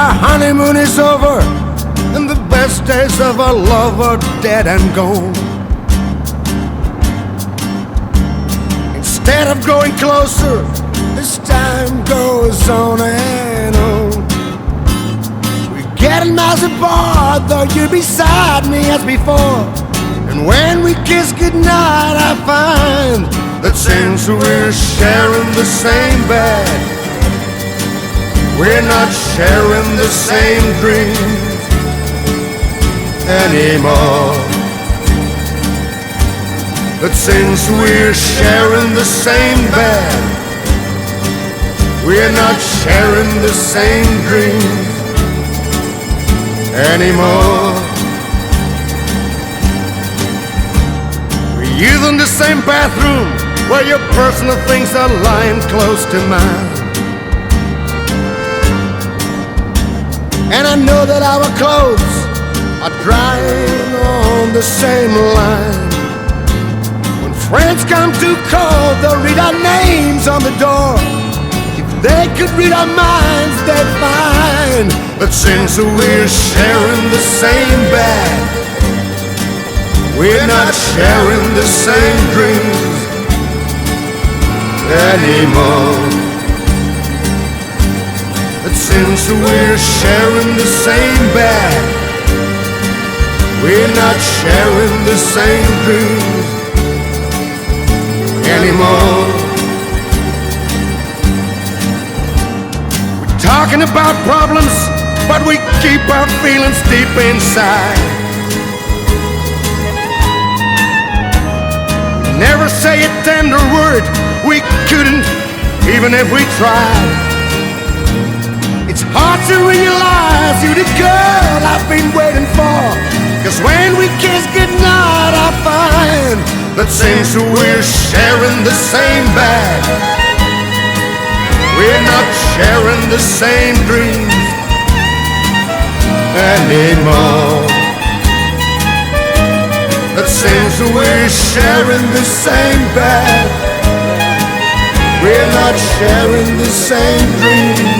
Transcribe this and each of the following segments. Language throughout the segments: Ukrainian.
Our honeymoon is over, and the best days of our love are dead and gone. Instead of growing closer, as time goes on and on. We're getting miles apart, though you're beside me as before. And when we kiss goodnight, I find that since we're sharing the same bed, we're not sharing the same dreams anymore. But since we're sharing the same bed, we're not sharing the same dreams anymore. We're using the same bathroom where your personal things are lying close to mine. And I know that our clothes are drying on the same line. When friends come to call, they'll read our names on the door. If they could read our minds, they'd find that since we're sharing the same bed, we're not sharing the same dreams anymore. Since we're sharing the same bed, we're not sharing the same dreams anymore. We're talking about problems, but we keep our feelings deep inside. Never say a tender word, we couldn't, even if we tried. Hard to realize you're the girl I've been waiting for. Cause when we kiss goodnight, I find that since we're sharing the same bed, we're not sharing the same dreams anymore. That since we're sharing the same bed, we're not sharing the same dreams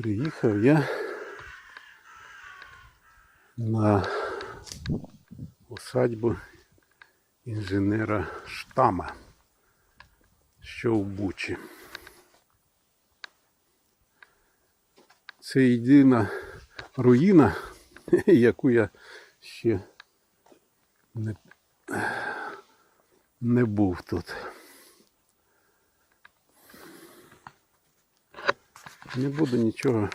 Приїхав я на усадьбу інженера Штама, що в Бучі. Це єдина руїна, яку я ще не, не був тут. Не буду нічого.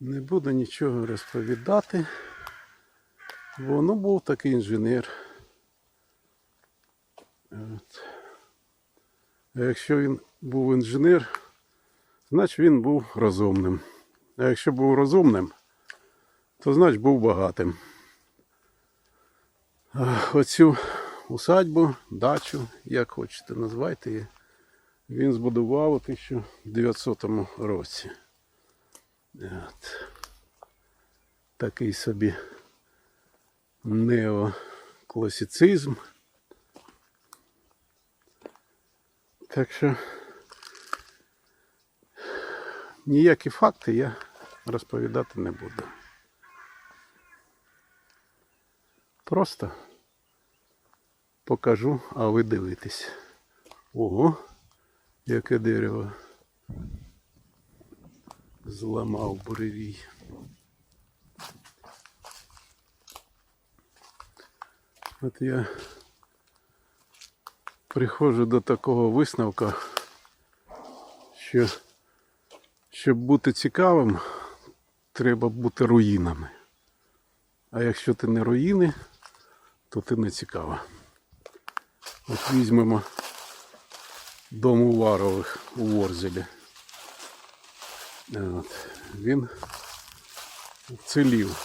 Не буду нічого розповідати. Бо ну був такий інженер. От. А якщо він був інженер, значить він був розумним. А якщо був розумним, то значить був багатим. Оцю усадьбу, дачу, як хочете назвайте її, він збудував у 1900 році. От. Такий собі неокласицизм. Так що ніякі факти я розповідати не буду. Просто покажу, а ви дивитесь. Ого, яке дерево. зламав буревій. От я приходжу до такого висновка, що щоб бути цікавим, треба бути руїнами. А якщо ти не руїни, то ти не цікава. От візьмемо дом Уварових у Ворзелі. От. Він вцілів.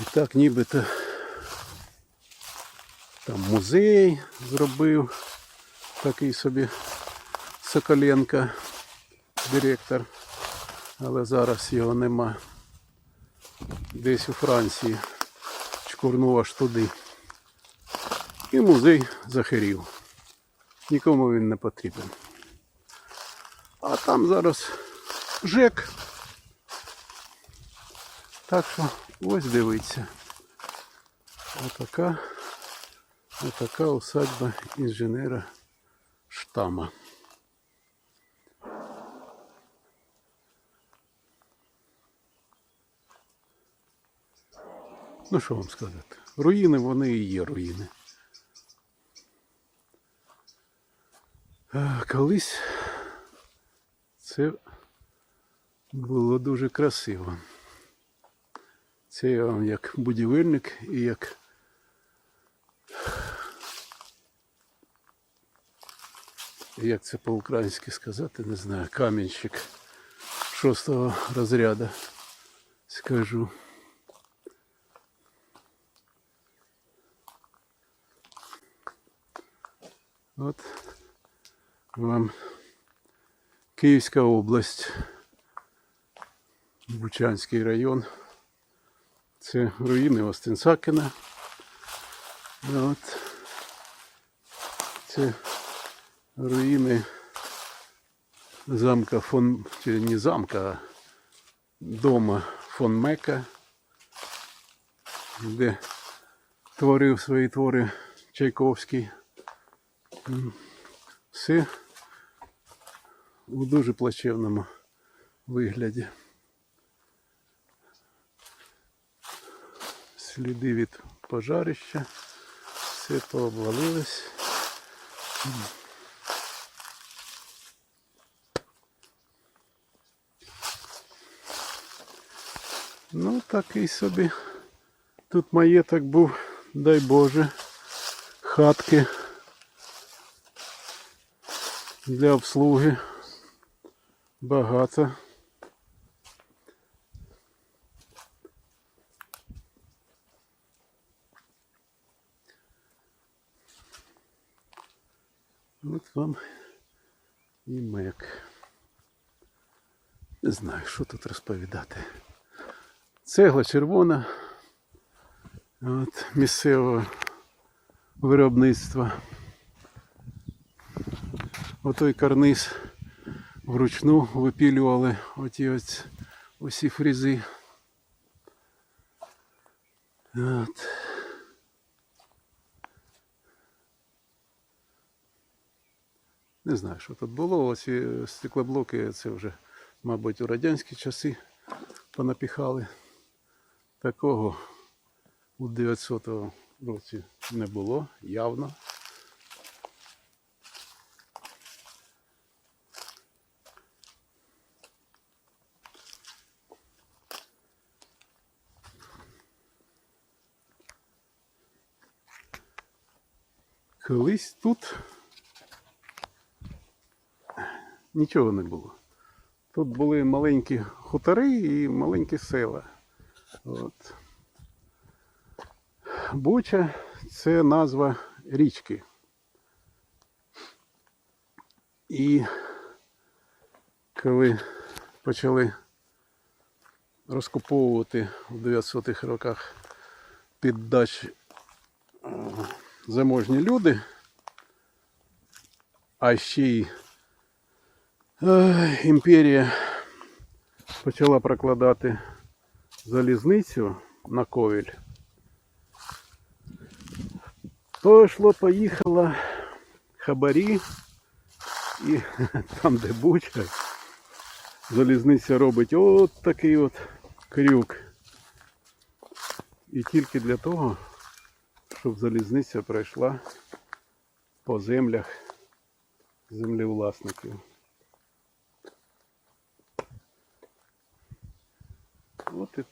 І так нібито там музей зробив такий собі Соколенко, директор, але зараз його нема. Десь у Франції чкурнув аж туди. І музей захирів. Нікому він не потрібен. А там зараз ЖЕК. Так що ось дивіться. Отака, отака усадьба інженера штама. Ну що вам сказати? Руїни вони і є руїни. Колись це було дуже красиво. Це я вам як будівельник і як як це по-українськи сказати, не знаю, камінщик шостого розряду скажу. От вам Київська область, Бучанський район. Це руїни Остенсакена. От. Це руїни замка фон, чи не замка, а дома фон Мека, де творив свої твори Чайковський. Все у дуже плачевному вигляді. Сліди від пожарища, все пообвалилось. Ну, такий собі. Тут маєток був, дай Боже, хатки для обслуги. Багато. От вам і мек. Не знаю, що тут розповідати. Цегла червона. От, місцевого виробництва. Отой карниз вручну випілювали оті усі фрізи. От. Не знаю, що тут було. Ось і стеклоблоки це вже, мабуть, у радянські часи понапіхали. Такого у 900 році не було явно. Колись тут нічого не було. Тут були маленькі хутори і маленькі села. От. Буча це назва річки. І коли почали розкуповувати в 900-х роках під дач е, заможні люди, а ще й е, імперія почала прокладати залізницю на ковіль. То йшло, поїхало хабарі І там, де буча, залізниця робить от такий от крюк. І тільки для того, щоб залізниця пройшла по землях землевласників. От і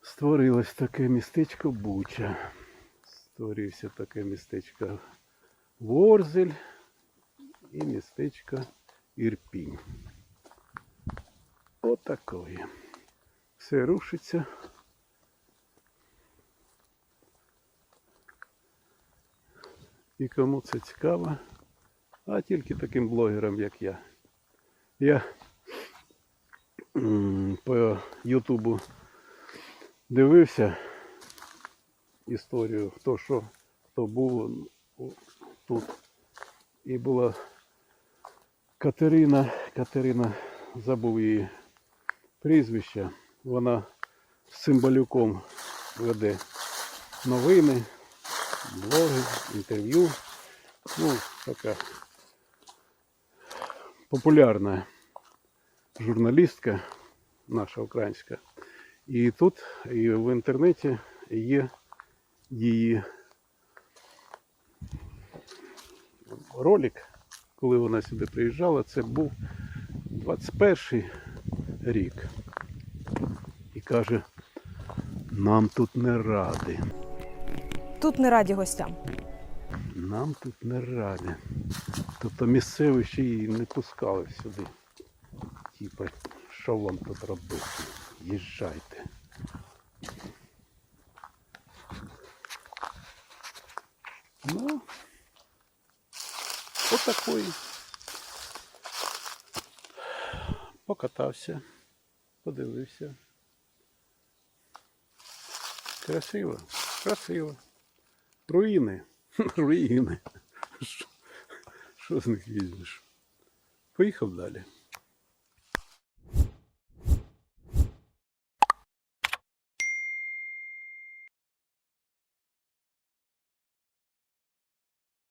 створилось таке містечко Буча. Створився таке містечко Ворзель і містечко Ірпінь. Отакої. Все рушиться. І кому це цікаво, а тільки таким блогерам, як я. Я по Ютубу дивився історію, хто що, хто був тут. І була Катерина, Катерина, забув її прізвище. Вона з Цимбалюком веде новини, блоги, інтерв'ю. Ну, така популярна журналістка наша українська. І тут, і в інтернеті є її ролик, коли вона сюди приїжджала, це був 21 рік. І каже, нам тут не ради. Тут не раді гостям. Нам тут не раді. Тобто місцеві ще й не пускали сюди. Типа, що вам тут робити? Їжджайте. Ну, отакої. Покатався, подивився. Красиво, красиво. Руїни. Руїни. Що- з них їздиш? Поїхав далі.